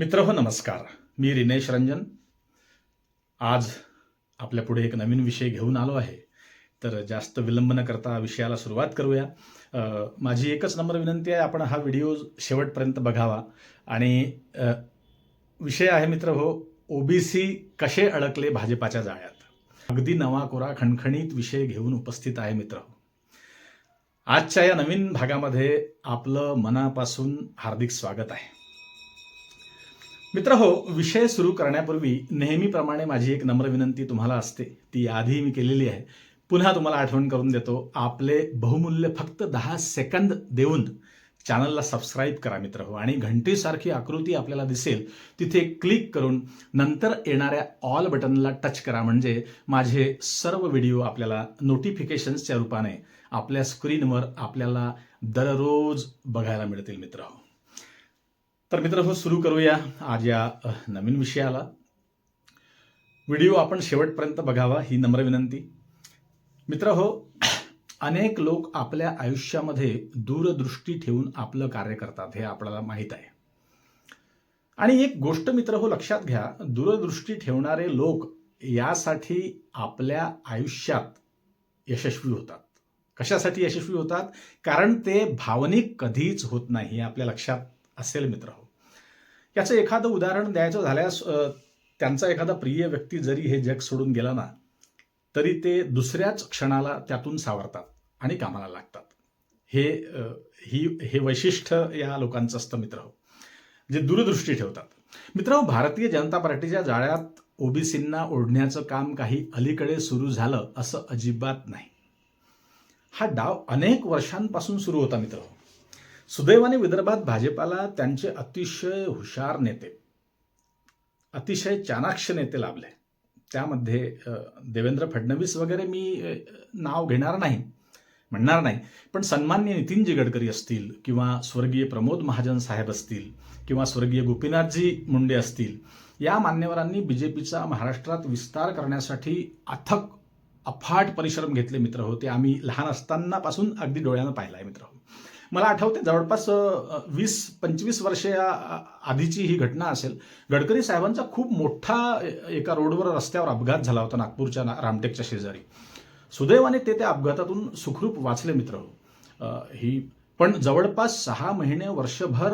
मित्र हो नमस्कार. मी रिनेश रंजन. आज आपल्यापुढे एक नवीन विषय घेऊन आलो आहे. तर जास्त विलंब न करता विषयाला सुरुवात करूया. माझी एकच नंबर विनंती आहे आपण हा व्हिडिओ शेवटपर्यंत बघावा. आणि विषय आहे मित्र हो ओबीसी कसे अडकले भाजपाच्या जाळ्यात? अगदी नवा कोरा खणखणीत विषय घेऊन उपस्थित आहे मित्र हो. आजच्या या नवीन भागामध्ये आपलं मनापासून हार्दिक स्वागत आहे. मित्र हो विषय सुरू करण्यापूर्वी नेहमीप्रमाणे माझी एक नम्र विनंती तुम्हाला असते. ती आधी मी केलेली आहे. पुन्हा तुम्हाला आठवण करून देतो आपले बहुमूल्य फक्त दहा सेकंद देऊन चॅनलला सबस्क्राईब करा मित्र हो. आणि घंटीसारखी आकृती आपल्याला दिसेल तिथे क्लिक करून नंतर येणाऱ्या ऑल बटनला टच करा. म्हणजे माझे सर्व व्हिडिओ आपल्याला नोटिफिकेशन्सच्या रूपाने आपल्या स्क्रीनवर आपल्याला दररोज बघायला मिळतील मित्र हो. तर मित्र हो सुरू करूया आज या नवीन विषयाला. व्हिडिओ आपण शेवटपर्यंत बघावा ही नम्र विनंती. मित्र हो अनेक लोक आपल्या आयुष्यामध्ये दूरदृष्टी ठेवून आपलं कार्य करतात हे आपल्याला माहीत आहे. आणि एक गोष्ट मित्र हो लक्षात घ्या दूरदृष्टी ठेवणारे लोक यासाठी आपल्या आयुष्यात यशस्वी होतात. कशासाठी यशस्वी होतात? कारण ते भावनिक कधीच होत नाही हे आपल्या लक्षात असेल मित्र हो. याचं एखादं उदाहरण द्यायचं झाल्यास त्यांचा एखादा प्रिय व्यक्ती जरी हे जग सोडून गेला ना तरी ते दुसऱ्याच क्षणाला त्यातून सावरतात आणि कामाला लागतात. हे ही हे वैशिष्ट्य या लोकांचं असतं मित्र. हो जे दूरदृष्टी ठेवतात. मित्र भारतीय जनता पार्टीच्या जाळ्यात ओबीसींना ओढण्याचं काम काही अलीकडे सुरू झालं असं अजिबात नाही. हा डाव अनेक वर्षांपासून सुरू होता मित्र. हो सुदैवाने विदर्भात भाजपाला त्यांचे अतिशय हुशार नेते अतिशय चाणाक्ष नेते लाभले. त्यामध्ये देवेंद्र फडणवीस वगैरे मी नाव घेणार नाही म्हणणार नाही. पण सन्मान्य नितीनजी गडकरी असतील किंवा स्वर्गीय प्रमोद महाजन साहेब असतील किंवा स्वर्गीय गोपीनाथजी मुंडे असतील या मान्यवरांनी बीजेपीचा महाराष्ट्रात विस्तार करण्यासाठी अथक अफाट परिश्रम घेतले मित्र होते. आम्ही लहान असतानापासून अगदी डोळ्यानं पाहिला आहे मित्र. हो मला आठवते जवळपास वीस पंचवीस वर्ष या आधीची ही घटना असेल. गडकरी साहेबांचा खूप मोठा एका रोडवर रस्त्यावर अपघात झाला होता नागपूरच्या ना- रामटेकच्या शेजारी. सुदैवाने ते त्या अपघातातून सुखरूप वाचले मित्र. ही पण जवळपास सहा महिने वर्षभर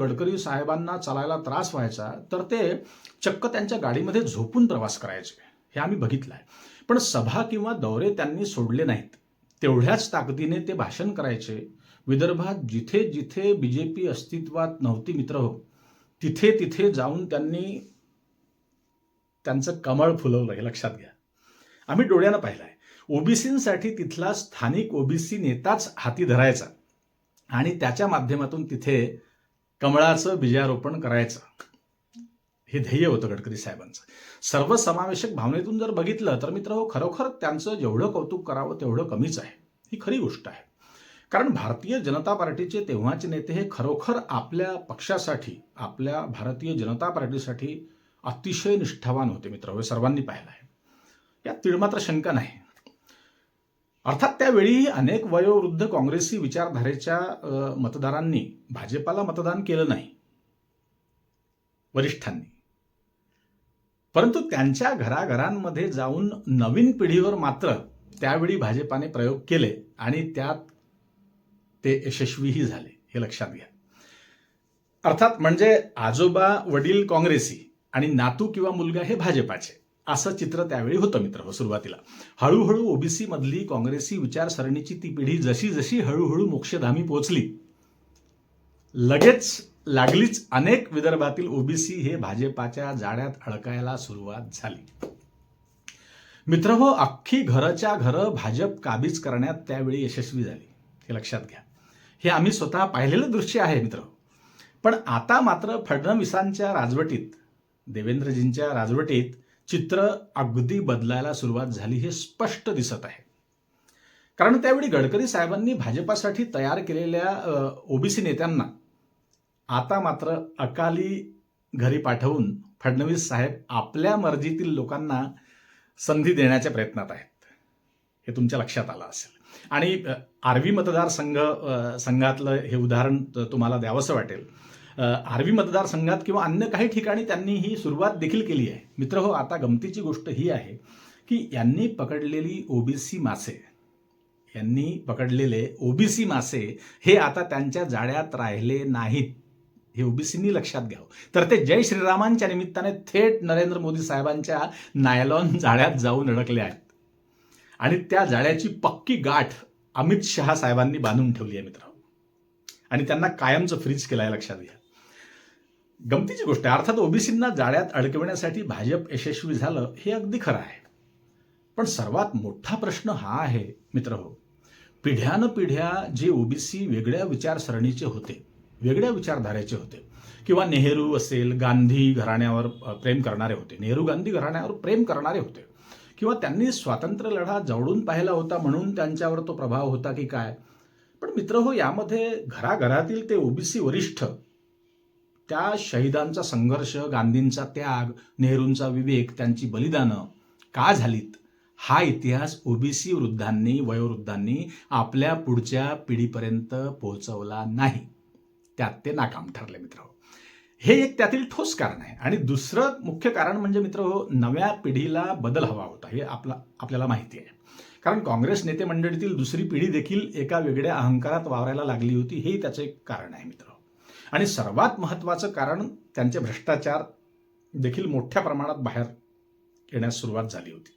गडकरी साहेबांना चालायला त्रास व्हायचा तर ते चक्क त्यांच्या गाडीमध्ये झोपून प्रवास करायचे. हे आम्ही बघितलं आहे पण सभा किंवा दौरे त्यांनी सोडले नाहीत. तेवढ्याच ताकदीने ते भाषण करायचे. विदर्भात जिथे जिथे बीजेपी अस्तित्वात नव्हती मित्र हो तिथे तिथे जाऊन त्यांनी त्यांचं कमळ फुलवलं हे लक्षात घ्या. आम्ही डोळ्यानं पाहिलं आहे ओबीसींसाठी तिथला स्थानिक ओबीसी नेताच हाती धरायचा आणि त्याच्या माध्यमातून तिथे कमळाचं बीजारोपण करायचं. हे ध्येय होतं गडकरी साहेबांचं. सर्वसमावेशक भावनेतून जर बघितलं तर मित्र हो खरोखर त्यांचं जेवढं कौतुक करावं तेवढं कमीच आहे. ही खरी गोष्ट आहे. कारण भारतीय जनता पार्टीचे तेव्हाचे नेते हे खरोखर आपल्या पक्षासाठी आपल्या भारतीय जनता पार्टीसाठी अतिशय निष्ठावान होते मित्र. हे सर्वांनी पाहिलं आहे. यात तिळमात्र शंका नाही. अर्थात त्यावेळी अनेक वयोवृद्ध काँग्रेसी विचारधारेच्या मतदारांनी भाजपाला मतदान केलं नाही. वरिष्ठांनी. परंतु त्यांच्या घराघरांमध्ये जाऊन नवीन पिढीवर मात्र त्यावेळी भाजपाने प्रयोग केले आणि त्यात ते यशस्वीही झाले हे लक्षात घ्या. अर्थात म्हणजे आजोबा वडील काँग्रेसी आणि नातू किंवा मुलगा हे भाजपाचे. असं चित्र त्यावेळी होतं मित्र हो सुरुवातीला. हळूहळू ओबीसी मधली काँग्रेसी विचारसरणीची ती पिढी जशी जशी हळूहळू मोक्षधामी पोचली लगेच लागलीच अनेक विदर्भातील ओबीसी हे भाजपाच्या जाळ्यात अडकायला सुरुवात झाली. मित्र हो अख्खी घरच्या घरं भाजप काबीज करण्यात त्यावेळी यशस्वी झाली हे लक्षात घ्या. हे आम्ही स्वतः पाहिलेलं दृश्य आहे मित्र. पण आता मात्र फडणवीसांच्या राजवटीत देवेंद्रजींच्या राजवटीत चित्र अगदी बदलायला सुरुवात झाली हे स्पष्ट दिसत आहे. कारण त्यावेळी गडकरी साहेबांनी भाजपासाठी तयार केलेल्या ओबीसी नेत्यांना आता मात्र अकाली घरी पाठवून फडणवीस साहेब आपल्या मर्जीतील लोकांना संधी देण्याच्या प्रयत्नात आहेत. हे तुमच्या लक्षात आलं असेल. आणि आर्वी मतदारसंघ संघातलं हे उदाहरण तुम्हाला द्यावंसं वाटेल. आर्वी मतदारसंघात किंवा अन्य काही ठिकाणी त्यांनी ही सुरुवात देखील केली आहे. मित्र हो आता गमतीची गोष्ट ही आहे की यांनी पकडलेली ओबीसी मासे यांनी पकडलेले ओबीसी मासे हे आता त्यांच्या जाळ्यात राहिले नाहीत. हे ओबीसीनी लक्षात घ्यावं. तर ते जय श्रीरामांच्या निमित्ताने थेट नरेंद्र मोदी साहेबांच्या नायलॉन जाळ्यात जाऊन अडकले आहेत. आणि त्या जाळ्याची पक्की गाठ अमित शहा साहेबांनी बांधून ठेवली आहे मित्र. आणि त्यांना कायमचं फ्रीज केलाय आहे लक्षात घ्या. गमतीची गोष्ट आहे अर्थात ओबीसींना जाळ्यात अडकविण्यासाठी भाजप यशस्वी झालं हे अगदी खरं आहे. पण सर्वात मोठा प्रश्न हा आहे मित्र हो पिढ्यान पिढ्या जे ओबीसी वेगळ्या विचारसरणीचे होते वेगळ्या विचारधारेचे होते किंवा नेहरू असेल गांधी घराण्यावर प्रेम करणारे होते नेहरू गांधी घराण्यावर प्रेम करणारे होते किंवा त्यांनी स्वातंत्र्य लढा जवळून पाहिला होता म्हणून त्यांच्यावर तो प्रभाव होता की काय? पण मित्र हो यामध्ये घराघरातील ते ओबीसी वरिष्ठ त्या शहीदांचा संघर्ष गांधींचा त्याग नेहरूंचा विवेक त्यांची बलिदानं का झालीत? हा इतिहास ओबीसी वृद्धांनी वयोवृद्धांनी आपल्या पुढच्या पिढीपर्यंत पोहोचवला नाही. त्यात ते नाकाम ठरले मित्र हो. हे एक त्यातील ठोस कारण आहे. आणि दुसरं मुख्य कारण म्हणजे मित्र हो नव्या पिढीला बदल हवा होता. हे आपला आपल्याला माहिती आहे. कारण काँग्रेस नेते मंडळीतील दुसरी पिढी देखील एका वेगळ्या अहंकारात वावरायला लागली होती. हेही त्याचं एक कारण आहे मित्र. आणि सर्वात महत्त्वाचं कारण त्यांचे भ्रष्टाचार देखील मोठ्या प्रमाणात बाहेर येण्यास सुरुवात झाली होती.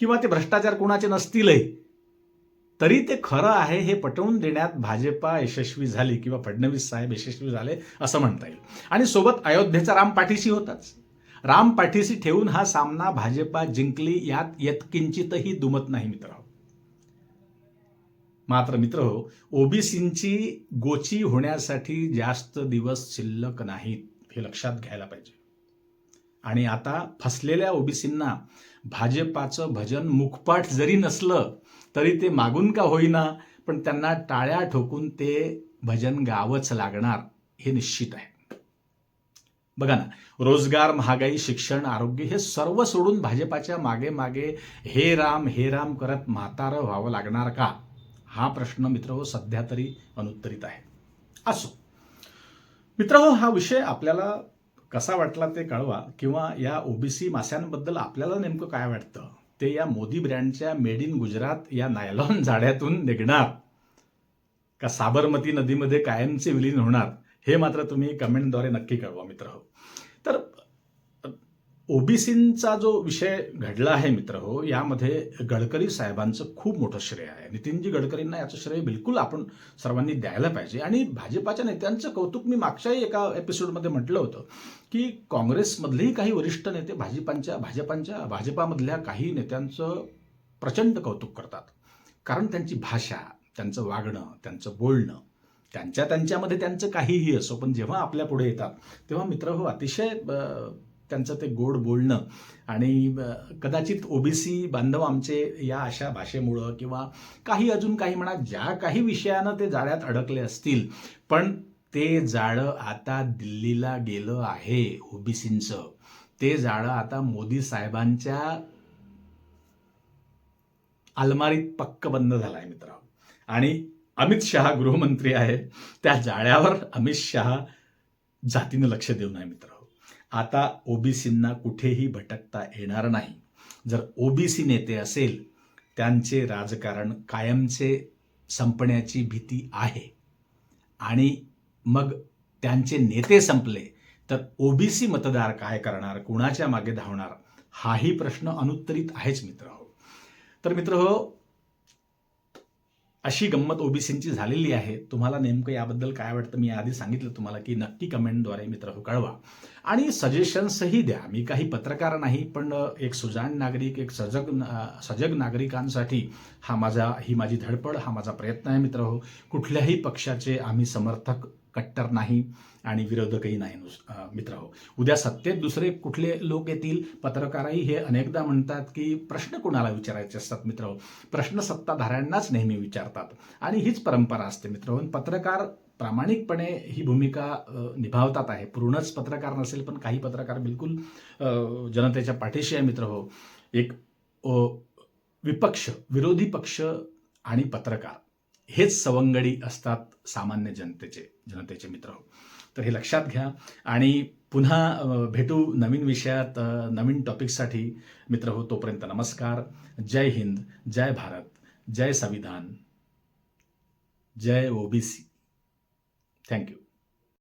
किंवा ते भ्रष्टाचार कोणाचे नसतीलही. तरी ते खरं आहे हे पटवून देण्यात भाजपा यशस्वी झाली किंवा फडणवीस साहेब यशस्वी झाले असं म्हणता येईल. आणि सोबत अयोध्येचा राम पाठीशी होताच. राम पाठीशी ठेवून हा सामना भाजपा जिंकली यात यत्किंचितही दुमत नाही मित्र. मात्र मित्र हो ओबीसींची गोची होण्यासाठी जास्त दिवस शिल्लक नाहीत हे लक्षात घ्यायला पाहिजे. आणि आता फसलेल्या ओबीसींना भाजपाचं भजन मुखपाठ जरी नसलं तरी ते मागून का होईना? पण त्यांना टाळ्या ठोकून ते भजन गावंच लागणार हे निश्चित आहे. बघा ना रोजगार महागाई शिक्षण आरोग्य हे सर्व सोडून भाजपाच्या मागे मागे हे राम हे राम करत म्हातारं व्हावं लागणार का? हा प्रश्न मित्र हो सध्या तरी अनुत्तरित आहे. असो. मित्र हो हा विषय आपल्याला कसा वाटला ते कळवा किंवा या ओबीसी माश्यांबद्दल आपल्याला नेमकं काय वाटतं? ते या मोदी ब्रँडच्या मेड इन गुजरात या नायलॉन जाड्यातून निघणार. का साबरमती नदीमध्ये कायमचे विलीन होणार? हे मात्र तुम्ही कमेंटद्वारे नक्की कळवा मित्र हो. तर ओबीसींचा जो विषय घडला आहे मित्र हो यामध्ये गडकरी साहेबांचं खूप मोठं श्रेय आहे. नितीनजी गडकरींना याचं श्रेय बिलकुल आपण सर्वांनी द्यायला पाहिजे. आणि भाजपाच्या नेत्यांचं कौतुक मी मागच्याही एका एपिसोडमध्ये म्हटलं होतं की काँग्रेसमधलेही काही वरिष्ठ नेते भाजपांच्या भाजपांच्या भाजपामधल्या काही नेत्यांचं प्रचंड कौतुक करतात. कारण त्यांची भाषा त्यांचं वागणं त्यांचं बोलणं त्यांच्या त्यांच्यामध्ये त्यांचं काहीही असो पण जेव्हा आपल्या पुढे येतात तेव्हा मित्र हो अतिशय त्यांचं ते गोड बोलणं. आणि कदाचित ओबीसी बांधव आमचे या अशा भाषेमुळं किंवा काही अजून काही म्हणा ज्या काही विषयानं ते जाळ्यात अडकले असतील पण ते जाळं आता दिल्लीला गेलं आहे ओबीसींचं. ते जाळं आता मोदी साहेबांच्या अलमारीत पक्क बंद झालं आहे मित्र. आणि अमित शहा गृहमंत्री आहे त्या जाळ्यावर अमित शहा जातीनं लक्ष देऊन आहे मित्र. आता ओबीसींना कुठेही भटकता येणार नाही. जर ओबीसी नेते असेल त्यांचे राजकारण कायमचे संपण्याची भीती आहे. आणि मग त्यांचे नेते संपले तर ओबीसी मतदार काय करणार? कुणाच्या मागे धावणार? हाही प्रश्न अनुत्तरित आहेच मित्र हो. तर मित्र हो अशी गंमत ओबीसींची झालेली आहे. तुम्हाला नेमकं याबद्दल काय वाटतं? मी आधी सांगितलं तुम्हाला की नक्की कमेंटद्वारे मित्र हो कळवा. आणि सजेशन्सही द्या. मी काही पत्रकार नाही पण एक सुजाण नागरिक एक सजग सजग नागरिकांसाठी हा माझा ही माझी धडपड हा माझा प्रयत्न आहे मित्र हो. कुठल्याही पक्षाचे आम्ही समर्थक कट्टर नाही आणि विरोधकही नाही नुस- मित्र हो. उद्या सत्तेत दुसरे कुठले लोक येतील? पत्रकारही हे अनेकदा म्हणतात की प्रश्न कोणाला विचारायचे असतात मित्र हो? प्रश्न सत्ताधाऱ्यांनाच नेहमी विचारतात. आणि हीच परंपरा असते मित्र हो. पत्रकार प्रामाणिकपणे ही भूमिका निभावतात आहे. पूर्णच पत्रकार नसेल पण काही पत्रकार बिलकुल जनतेच्या पाठीशी आहे मित्र हो. एक विपक्ष विरोधी पक्ष आणि पत्रकार. हेच सवंगडी असतात सामान्य जनतेचे जनतेचे मित्र. हो तर हे लक्षात घ्या. आणि पुन्हा भेटू नवीन विषयात नवीन टॉपिकसाठी मित्र हो तोपर्यंत नमस्कार. जय हिंद जय भारत जय संविधान जय ओबीसी थँक्यू